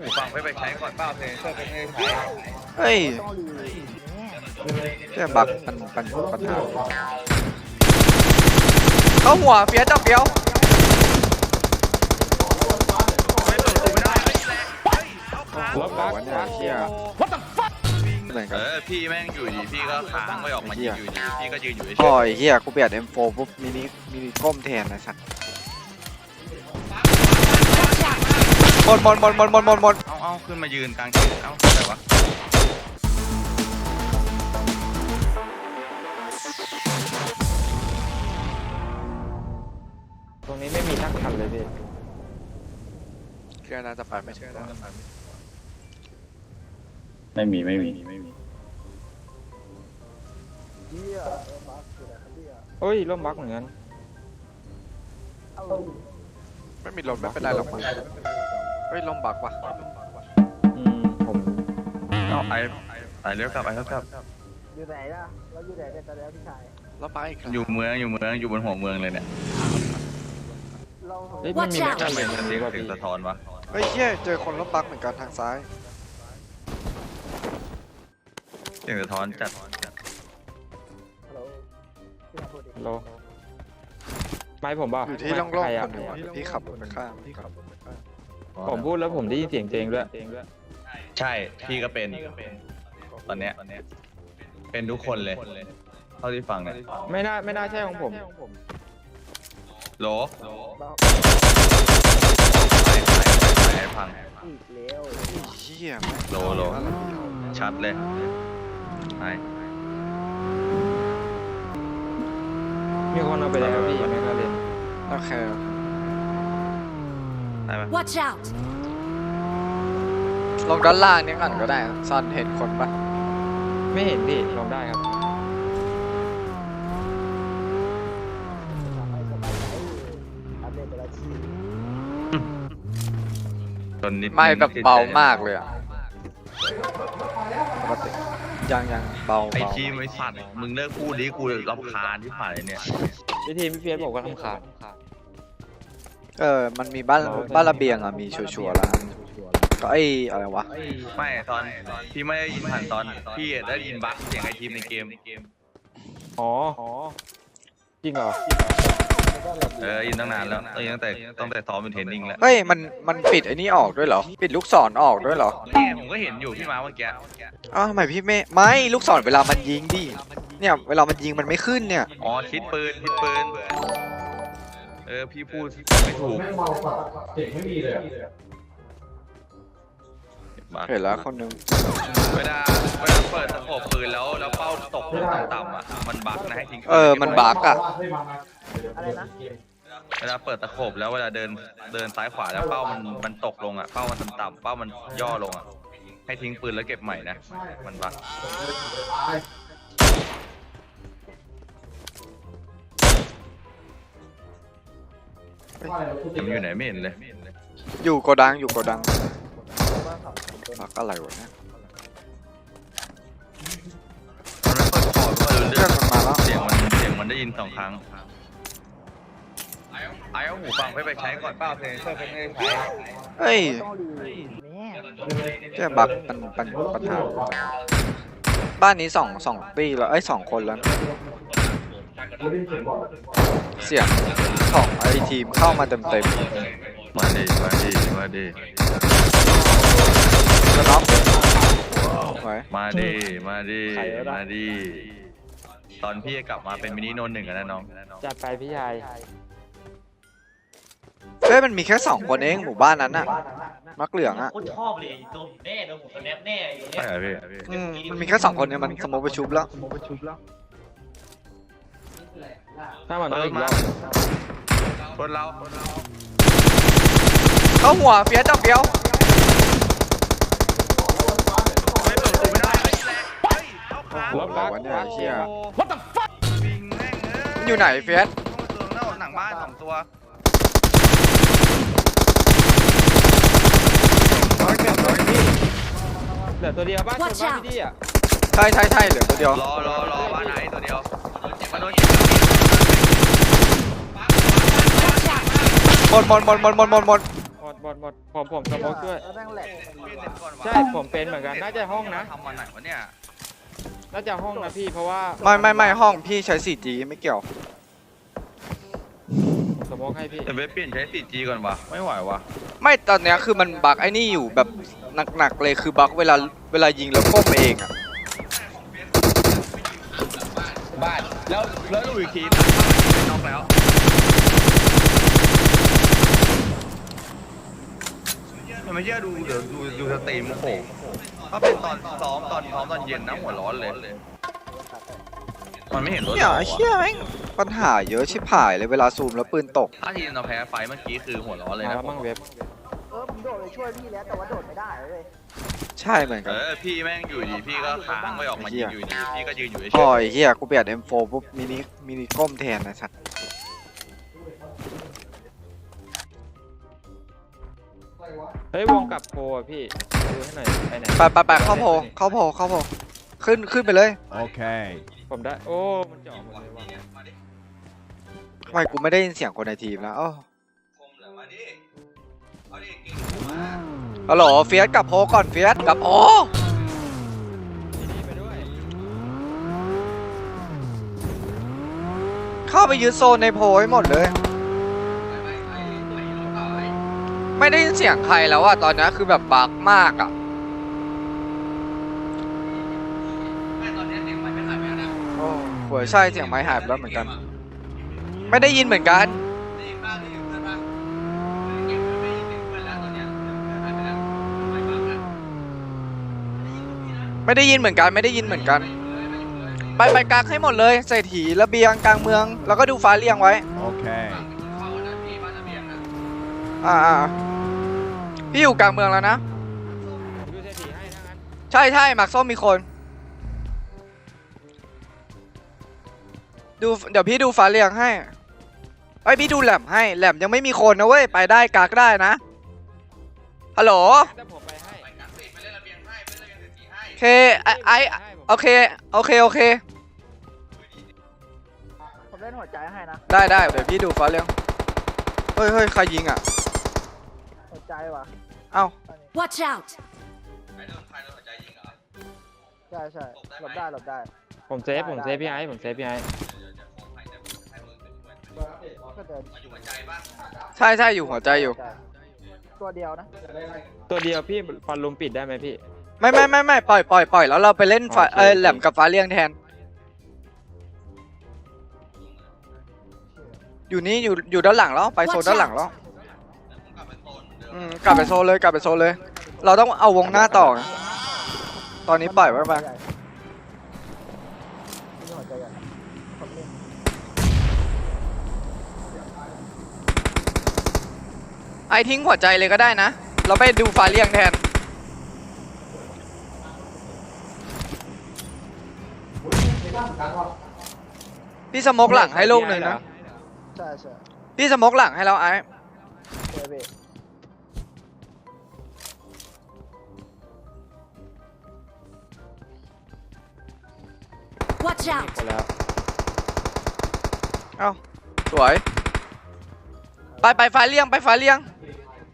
หูฟังไปไปใช้ก่อนเปล่าเพลงเพื่อไปให้ใช้เฮ้ยแค่บักมันปัญปัญหาเข้าหัวเฟียสจับเฟียวไม่เปิดประตูไม่ได้เฮ้ยแรงเฮ้ยเข้าค้างรถบักเนี่ยเฮียเหมือนเอกันอพี่แม่งอยู่ดีพี่ก็ค้างไม่ออกมายิงอยู่ดีพี่ก็ยืนอยู่เฉพอยไอ้เฮียกูเปลี่ยน M4 ปุ๊บมินิมินิก้มแทนนะสัตว์ หมดหมดหมดหมดหมดหมดหมดๆเอาเอาขึ้นมายืนกลางเชืเอ้าอะไรวะตรงนี้ไม่มีทักคันเลยพี่เชื่อน่าจะไปไม่เชื่อน่าจะไปไม่มีไม่มีไม่มีเฮ้ยร่มบักเหมือนกัน ไม่มีลมไม่เป็นไรหรอกมั้ง เฮ้ยลมบักว่ะอืมผมเอาไอ้ไอ้เลี้ยวกลับไอ้เลี้ยวกลับ อยู่ไหนล่ะเราอยู่ไหนเนี่ยตอนนี้พี่ชายลมบักอีกแล้วอยู่เมืองอยู่เมืองอยู่บนหัวเมืองเลยเนี่ยเราเฮ้ยไม่มีแม็กทำกันไมเลยมันนะเสียงว่าเสียงพี่สะท้อนวะเฮ้ยเฮียเจอคนลมบักเหมือนกันทางซ้ายเสียงสะท้อนจัดฮัลโหลพี่ชายพูดดิโลไม่ผมบอกอยู่ที่ร่องร่องใครคอะนหนึ่งว่ะพี่ขับรถไปข้าม ผมพูดแล้วผมได้ยินเสียงเจงด้วยใช่พี่ก็เป็นตอนเนี้ยเป็นทุกคนเลยเท่าที่ฟังเนี่ยไม่น่าไม่น่าใช่ของผมโหลเราไปไปไปให้พังอีกแล้วเฮียโหลโหลชัดเลยไปมีคนเอาไปแล้วพี่แม็กกาเรนโอเค ไปปะ Watch out! ลงด้านล่างนี่ก่อนก็ได้นะซ่อนเห็นคนปะไม่เห็นพี่ลองได้ครับทำให้สบายใจอัปเดตแต่ละทีจนนิดไม่แบบเบามากเลยอะปกติยังยังเบาไอเบา ทีมไอสัตว์มึงเลิกพูดดิกูรำคาญที่ผ่านเลยเนี่ย พี่ทีมพี่เฟียสบอกว่าทำขาด เออ มันมีบ้านบ้านระเบียงอะมีชัวร์ๆแล้วก็ไอ้อะไรวะ ไม่ตอนพี่ไม่ได้ยินผ่านตอน พี่ได้ยินบั๊กเสียงไอทีมในเกม อ๋อจริงเหรอ เออยินตั้งนานแล้วเออตั้งแต่ตั้งแต่ซ้อมเป็นเทรนนิ่งแล้ว เฮ้ย มัน มันปิดไอ้นี่ออกด้วยเหรอ ปิดลูกศรออกด้วยเหรอนี่ไงผมก็เห็นอยู่พี่มาเมื่อกี้อ้าวทำไมพี่ไม่ ไม่ลูกศรเวลามันยิงดิ เนี่ยเวลามันยิงมันไม่ขึ้นเนี่ย อ๋อชิดปืนชิดปืน เออพี่พูดไม่ถูกเห็นแล้วคนนึงเวลาเวลาเปิดสโคปปืนแล้วแล้วเป้าตกลงต่ำๆอะมันบั๊กนะให้ทิ้งเออ มันบักอะอะไรนะ เวลาเปิดตะโขบแล้วเวลาเดินเดินซ้ายขวาแล้วเป้ามันมันตกลงอะเป้ามันต่ำๆเป้ามันย่อลงอะให้ทิ้งปืนแล้วเก็บใหม่นะมันบั๊ก มันอยู่ไหนไม่เห็นเลย อยู่โกดังอยู่โกดังบักอะไรวะเนี่ยมันไม่เปิดคอร์ดก็รู้เพื่เรื่ออนงมันมาแล้วเสียงมันเสียงมันได้ยินสองครั้งไอ้เอาหูฟังไปไปใช้ก่อนเป้าเพลงเพื่อไปให้ใช้เฮ้ยต้องดีแม่แค่บักมันปัญปัญหาบ้านนี้สองสองปีแล้วเอ้ยสองคนแล้ว เสียงของไอทีมเข้ามาเต็มเต็มมาดีมาดีมาดีๆแล้วน็อกไว้มาดีมาดีมาดีตอนพี่กลับมาเป็นมินิโนนหนึ่งอะนะน้องจัดไปพี่ชายเฮ้ยมันมีแค่สองคนเองหมู่บ้านนั้นน่ะมักเหลืองอะโคตรชอบเลยโดนผมแน่โดนผมสแนปแน่ไอ้ตัวเนี้ใช่ยเหรอพี่อืมมันมีแค่สองคนเนี่ยมันสมมติไปชุบแล้ว ถ้ามันต้องอีกรอบคนเราเข้าหัวเฟียสจับเฟียวไม่เปิดประตูไม่ได้เฮ้ยแรงเฮ้ยเข้าค้างรถบักวะเนี่ยไอ้เหี้ยวิ่งแม่งเอ้ยมันอยู่ไหนเฟียสเข้ามาตัวหน้าหนังบ้านสองตัวเหลือตัวเดียวบ้านชน Watch บ้าน out พี่ดีอะใช่ใช่ใช่เหลือตัวเดียวรอรอรอบ้านไหนตัวเดียวมาโดนห มดหมดหมดหมดหมดหมดหมดหมดดหมดหมดผมผมสโมกด้วย แล้วแม่งแหลกพี่เล่นก่อนวะใช่ผมเป็นเหมือนกันน่าจะห้องนะ ทำวันไหนวะเนี่ยน่าจะห้องนะพี่เพราะว่าไม่ไม่ไม่ห้องพี่ใช้ 4G ไม่เกี่ยวผมสโมกให้พี่แต่เว็บเปลี่ยนใช้ 4G ก่อนวะไม่ไหววะไม่ตอนเนี้ยคือมันบั๊กไอ้นี่อยู่แบบหนักๆเลยคือบั๊กเวลาเวลายิงแล้วก้มเองอะบ้านแล้วแล้วดูอีกทีน็อกแล้วมัน ไม่เชื่อดูเดี๋ยวดูดูสตรีมโอ้โหถ้าเป็นตอนซ้อมตอนซ้อมตอนเย็นนะหัวร้อนเลย มันไม่เห็นรถเนี่ยราไอ้อะเชี่ยแม่งปัญหาเยอะชิบหายเลยเวลาซูมแล้วปืนตก ถ้าทีมเราแพ้ไฟเมื่อกี้คือหัวร้อนเลยมานะแล้วมั่งเว็บเออผมโดดไปช่วยพี่แล้วแต่ว่าโดดไม่ได้เลยใช่เหมือนเอกันอพี่แม่งอยู่ดีพี่ก็ค้างไม่ออกมายิงอยู่ดีพี่ก็ยืนอยู่เฉโอ้ยยเฮียกูเปลี่ยน M4 ปุ๊บมินิมินิก้มแทนนะสัตว์ เฮ้ยวงกลับโพอะพี่ดูให้หน่อยไปไหนไปไปไปเข้าโพเข้าโพเข้าโพขึ้นขึ้นไปเลย Okay. ผมได้โอ้มันเจ่อหมดเลยว่ะทำไมกูไม่ได้ยินเสียงคนในทีมแล้วอ้อฮัลโหลเฟียสกลับโพก่อนเฟียสกลับโพที่นี่ไปด้วยเข้าไปยึดโซนในโพให้หมดเลย ไม่ได้ยินเสียงใครแล้วอะตอนนี้คือแบบบักมากอะโอ้โหใช่เสียงไม้หายไปแล้วเหมือนกัน ไม่ได้ยินเหมือนกันไม่ได้ยินเหมือนกันไม่ได้ยินเหมือนกัน ไปไปกางให้หมดเลยใส่ถีระเบียงกลางเมือง แล้วก็ดูฟ้าเรียงไว้ Okay. อ่าอ่า พี่อยู่กลางเมืองแล้วนะผมยูเซทีให้ทั้งนั้นใช่ใช่หมักส้มมีคน ดูเดี๋ยวพี่ดูฟ้าเรียงให้ไอยพี่ดูแหลมให้แหลมยังไม่มีคนนะเว้ยไปได้กากได้นะฮัลโหลแต่ผมไปให้โอเคไอไอโอเคโอเคโอเค ผมเล่นหัวใจให้นะได้ได้เดี๋ยวพี่ดูฟ้าเรียงเฮ้ยเฮ้ยใครยิงอะ หัวใจว่ะเอ้าอันนี้ Watch out! ใช่ใช่หลบได้หลบได้ ผมเซฟผมเซฟพี่ไอ้ผมเซฟพี่ไอ้ก็เดินใช่ใช่อยู่หัวใจอยู่ใช่ตัวเดียวนะตัวเดียวพี่ฟันลุมปิดได้ไหมพี่ ไม่ไม่ไม่ไม่ปล่อยปล่อยปล่อยแล้วเราไปเล่นฟ้าโอเค เออโอเคแหลมกับฟ้าเรียงแทน อยู่นี่อยู่อยู่ด้านหลังแล้วไปโซน Watch ด้านหลัง out แล้ว อืมกลับไปโซนเลยกลับไปโซนเลย เราต้องเอาวงหน้าต่อนะตอนนี้ปล่อยไว้ไปหัวใจใหญ่นี่หัวใจใหญ่ผมเล่นไอทิ้งหัวใจเลยก็ได้นะ เราไปดูฟ้าเรียงแทน พี่สโมกหลังให้ลูกหนึ่งนะ ใช่ใช่พี่สโมกหลังให้เราไอ้เบ เบ้ Watch out! ไปแล้วเอ้าสวย ไปไปฟ้าเรียงไปฟ้าเรียง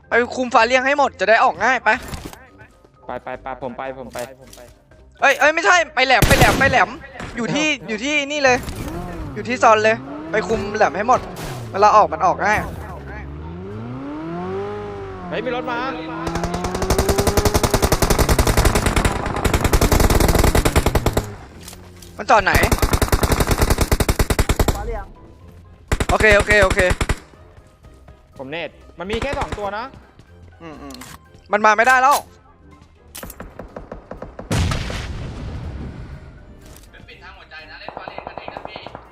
ไปคุมฟ้าเรียงให้หมดจะได้ออกง่ายไป ไปไปไปผมไปผมไปผมไปเอ้ยเอ้ยไม่ใช่ไปแหลมไปแหลมไปแหลมอยู่ที่อยู่ที่นี่เลย อยู่ที่ซอนเลย ไปคุมแหลมให้หมดเวลาออกมันออกง่ายเฮ้ยมีรถมา มันจอดไหน ฟ้าเรียงโอเค โอเค โอเค ผมเนตมันมีแค่สองตัวนะ อืมอืมมันมาไม่ได้แล้ว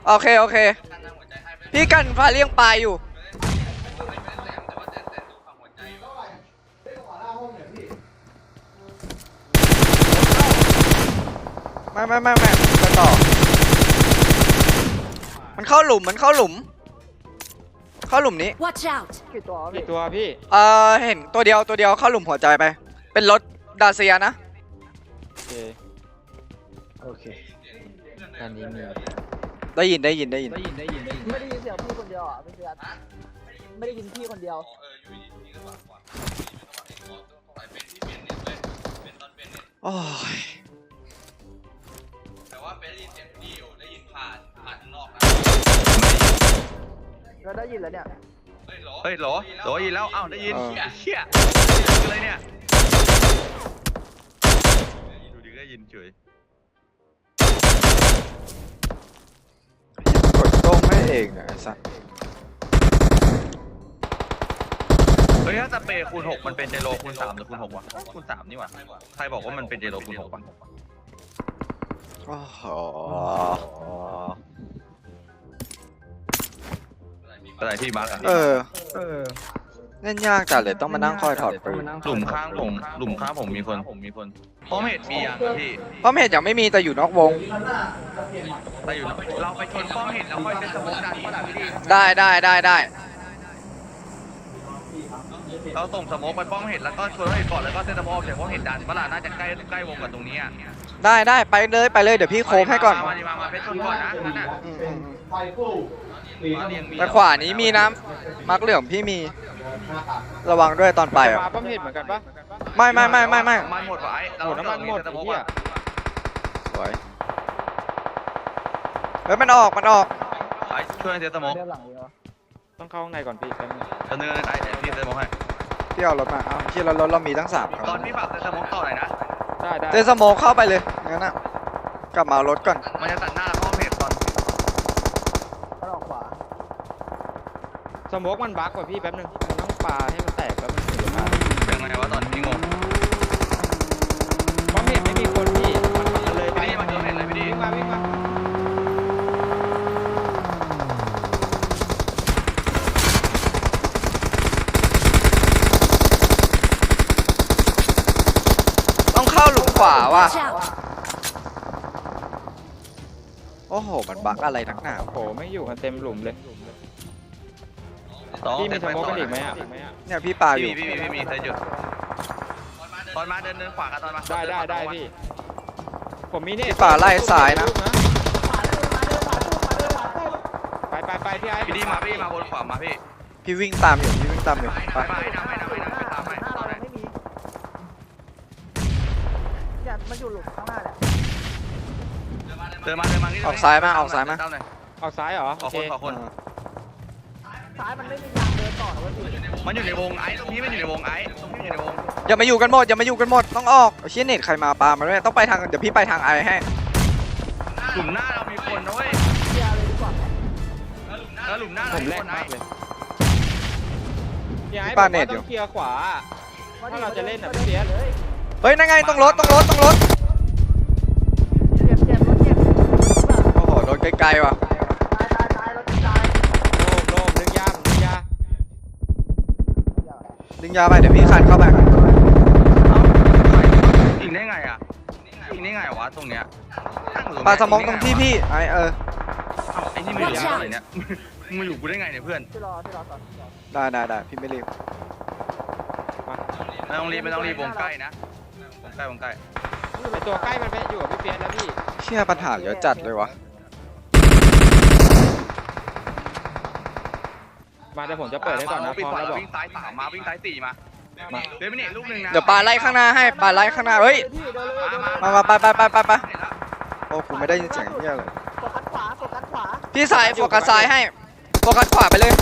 โอเค โอเค พี่กันฟ้าเลี้ยงปลายอยู่ ไม่ไม่ไม่ไม่ไปต่อ มันเข้าหลุมมันเข้าหลุม เข้าหลุมนี้ Watch out! กี่ตัววะกี่พี่ตัวพี่ เออเห็นตัวเดียวตัวเดียวเข้าหลุมหัวใจไป เป็นรถดาเซียนะ โอเคโอเคอันนี้มีได้ยินได้ยินได้ยินไม่ได้ยินเสียงพี่คนเดียวอะพี่เสียไม่ได้ยินพี่คนเดียวโอ้ย เราได้ยินแล้วเนี่ยเฮ้ยโหลโหลยินแล้วอ้าวได้ยินเชี่ยอะไรเนี่ยดูดิก็ยินเฉยกดโต้งไม่เองอะไอ้สัสเฮ้ยถ้าสเปรย์คูณหกมันเป็นเจโรคูณสามหรือคูณหกวะคูณสามนี่หว่าใครบอกว่ามันเป็นเจโรคูณหกวะโอ้โห อะไรพี่มาร์กอะเออเออเล่นยากจัดเลยต้องมานั่งคอยถอดปืนหลุมข้างผม หลุมข้างผมมีคนผมมีคนเพราะเห็ดมีอะพี่ป้อมเห็ดยังไม่มีแต่อยู่นอกวง แต่อยู่เราไปชนป้อมเห็ดแล้วค่อยเซ็นสมองดันก็ได้พี่ได้ได้ได้ได้เราส่งสมองไปป้อมเห็ดแล้วก็ชวนป้อมเห็ดก่อนแล้วก็เซ็นสมองเดี๋ยวป้อมเห็ดดันเวลาน่าจะใกล้ใกล้วงกับตรงนี้อะได้ได้ไปเลยไปเลยเดี๋ยวพี่โค้งให้ก่อนมาดิมามาเพชรชนก่อนนะนั่นน่ะ อืมอืมอืมมาเรียงมีแต่ขวานี้มีน้ำมักเหลืองพี่มี ระวังด้วยตอนไปอะมาป้อมเห็ดเหมือนกันปะไม่ไม่ไม่ไม่ไม่มันหมดวะไอ้เราหมดน้ำมันหมดเซ็สโมไอ้กเหี้ยอะสวยเฮ้ยมันออกมันออกไอ้ช่วยเซ็นสโมกเรื่องหลังเดียวต้องเข้าข้างในก่อนพี่แป๊บนึงจะเนื้อไอ้เดี๋ยวพี่เซ็นสโมกให้พี่เอารถมาเอาที่เรารถเรามีทั้งสามคตอรันบพี่ฝากเซ็นสโมกต่อหน่อยนะได้ได้เจสโมเข้าไปเลยงั้นอะกลับมาเอารถก่อนมันจะตัดหน้าแล้วป้อมเห็ดตอน มันออกขวา สโมกมันบั๊กว่ะพี่แป๊บนึงมันต้องปาให้มันแตกแล้วมันถึงจะมายังไงวะตอนพี่งงป้อมเห็ดไม่มีคนพี่มันมันเลยไปพี่ดีมาเจอเห็ดเลยพี่ดีวิ่งมาวิ่งมาต้องเข้าหลุมขวาว่ะ Watch out! โอ้โห มันบักอะไรนักหนาโอ้โหไม่อยู่กันเต็มหลุมเลย สองพี่มีเซ็นสไปโมกต่กัอนอีกไหมนะอะ เนี่ยพี่ปาอพี่ยู่มีพี่มีพี่มีเซ็นจุดตอนมาเดินเดินขวากันตอนมาได้ได้ได้พี่ ผมมีเนี่ยพี่ป่าไล่ซ้ายนะ ไปไปไปพี่ไอ้พี่ดีมาพี่มาบนขวามาพี่พี่วิ่งตามอยู่พี่วิ่งตามอยู่ไปไปไปนะไปนะไปนะไปตามไปหน้าตเราอนไหนไม่มีเนี่ยมันอยู่หลุมข้างหน้าแหละเดินมาเดินมานี่ออกซ้ายมาออกซ้ายมาเดินหน่อยออกซ้ายเหรอขอโอเคคนขอคน ซ้ายมันไม่มีทางเดินต่อนะเว้ยพี่มันอยู่ในวงไอ้ตรงนี้มันอยู่ในวงไอ้ตรงนี้อยู่ในวงอย่ามาอยู่กันหมดอย่ามาอยู่กันหมมดต้องออกเอาเชี่ยเน็ตใครมาปามาด้วยต้องไปทางเดี๋ยวพี่ไปทางไอให้กลุ่มหน้าเรามีคนนะเว้ยเคลียร์เลยดีกว่าไหมแล้วหลุมหน้าผเรามมีแรคกนไอ้มากเลยพี่ไอ้พี่ผปามเน็ตว่าอยู่ต้องเคลียร์ขวามดิถ้าเราจะเล่นอะมาดิพี่เปี๊ยกเลยเฮ้ยนั่นไงต้องรถต้องรถต้องรถเจ็บเจ็บรถเจ็บโอ้โหโดนไกลๆว่ะ ตายตายตายรถตาย โล่งโล่งดึงยาผมดึงยา ดึ งยาไปเดี๋ยวพี่คันเข้าไปยิงได้ไงอะยิงได้ไงวะตรงเนี้ยตั้งยู่ปาสมองตรงที่พี่ไอเออเอ้าไอ้นี่ไม่รู้อะไรเนี่ยมึงมาอยู่กูได้ไงเนี่ยเพื่อนที่รอที่รอก่อนได้ได้ได้พี่ไม่รีบไม่ต้องรีบไม่ต้องรีบวงใกล้นะวงใกล้วงใกล้ไอตัวใกล้มันไปอยู่กับพี่เปียกแล้วพี่ เชี่ยปัญหาเยอะจัดเลยวะ มาเดี๋ยวผมจะเปิดให้ก่อนนะพปิดร้อมขวาแล้วบอกวิ่งซ้ายสามมาวิ่งซ้ายสี่มามาเดี๋ยวไม่เนี่ยลูกหนึ่งนะเดี๋ยวปาไล่ข้างหน้าให้ปาไล่ข้างหน้าเฮ้ยพี่เดินเลยมาเดินเลยมามามาไปไปไปไปไปเห็นแล้วโอ้กูไม่ได้ยินเสียงเหี้ยเลยโฟกัสขวาโฟกัสขวาพี่สายโฟกัสซ้ายให้โฟกัสขวาไปเลย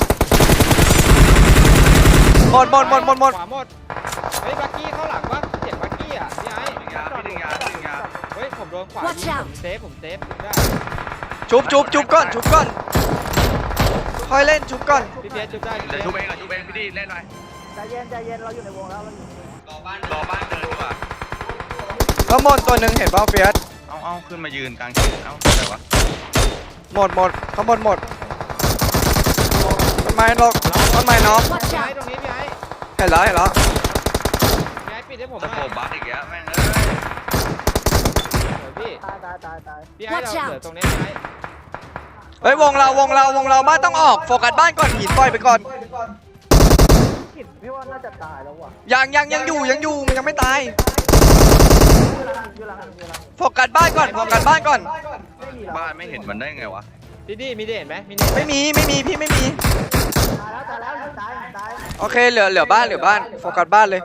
หมดหมดหมดหมดหมดขวาหมดเฮ้ยบักกี้เข้าหลังวะเสียงบักกี้อะพี่ไอ้ดึงยาพี่ดึงยาดึงยาเฮ้ยผมโดนขวา Watch ยิง out ผมเซฟผมเซฟได้ชุบชุบชุบก่อนชุบก่อนค่อยเล่นชุบก่อน พี่เปียกจุดได้พี่เดี๋ยวเปี๊ยกชูเองอะชูเองพี่ดีเล่นหน่อยใจเย็นใจเย็นเราอยู่ในวงแล้วเราอยู่ในวงรอบ้านรอบ้านเดินดีกว่าข้างบนตัวหนึ่งเห็นเปล่าเฟียสเอาเอาขึ้นมายืนกลางเขียนเอาอะไรวะหมดหมดข้างบนหมดต้นไม้นกต้นไม้นก Watch พี่ไอ้ out! ตรงนี้พี่ไอ้เห็นแล้วเห็นแล้วพี่ไอ้ปิดให้ผมตะหน่โกอยบบักอีกแล้วแม่งเอ้ยเดี๋ยวพี่ตายตายตายตายพี่ไอ้เรา Watch out เหลือตรงนี้พี่ไอ้เฮ้ยวงเราวงเราวงเราบ้านต้องออกโฟกัสบ้านก่อนหินปล่อยไปก่อนขิดพี่ว่าน่าจะตายแล้วว่ะยังยังยังอยู่ยังอยู่มันยังไม่ตายอยู่หลังอยู่หลังอยู่หลังโฟกัสบ้านก่อนโฟกัสบ้านก่อนไม่มีหรอบ้านไม่เห็นมันได้ไงวะพี่ดีมีเด่นไหมมีเด่นไหมไม่มีไม่มีพี่ไม่มีตายแล้วตายแล้วตายตายโอเคเหลือเหลือบ้านเหลือบ้านโฟกัสบ้านเลย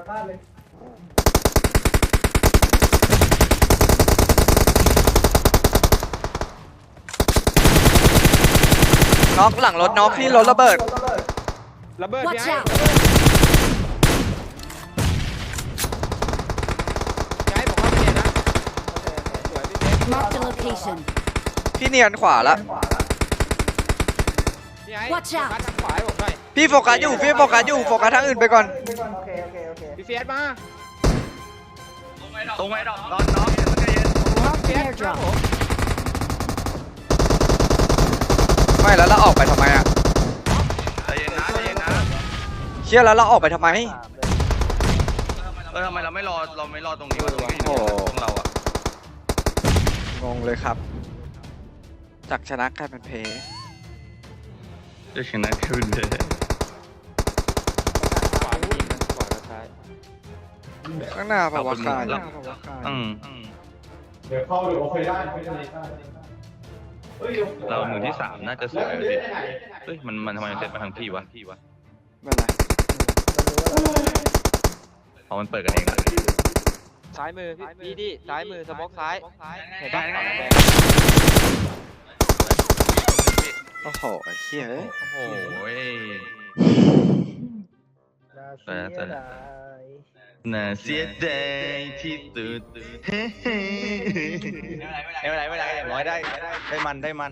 น็อกหลังรถน็อกพี่รถระเบิด ระเบิดพี่ Watch ไอ้ out! พี่ไอ้ผมเข้าไปเนี่ยนะสวยพี่เป๊ก Marked a location. พี่เนียนขวาละพี่ไอ้ Watch out โฟกัสทางขวาให้ผมหน่อยพี่โฟกัสอยู่พี่โฟกัสอยู่โฟกัสทางอื่นไปก่อนโอเคโอเคโอเคพี่เฟียสมาตรงไอ้ดอกนอนน้องเย็นใจเย็น Marked เฟีย an สครับ airdrop. ผม ไม่แล้วเราออกไปทำไมอะใจเย็นนะใจเย็นนะเชี่ยแล้วเราออกไปทำไมสามเลยเออทำไมเราไม่รอเราไม่รอตรงนี้วะตรงนี้ก็อยู่ตรงเราอะงงเลยครับ จากชนะกลายเป็นเพย์จะชนะแค่เป็นเดขวายิงนะขวากับซ้ายข้างหน้าปะวะกายอืมอืม เราหมือที่สามน่าจะสวยเลยพี่เฮ้ยมันมันทำไมมันเซตมาทางพี่วะพี่วะไม่เป็นไรพอมันเปิดกันเองอะซ้ายมือพี่ดีดีซ้ายมือสมอกซ้ายเห็นปะได้ได้แดงโอ้โหไอ้เหี้ยเอ้ยโอ้โห ยน่าเสียดายน่าเสียดายที่สุดไม่เป็นไรไม่เป็นไรไม่เป็นไรอย่างน้อยได้ได้มันได้มัน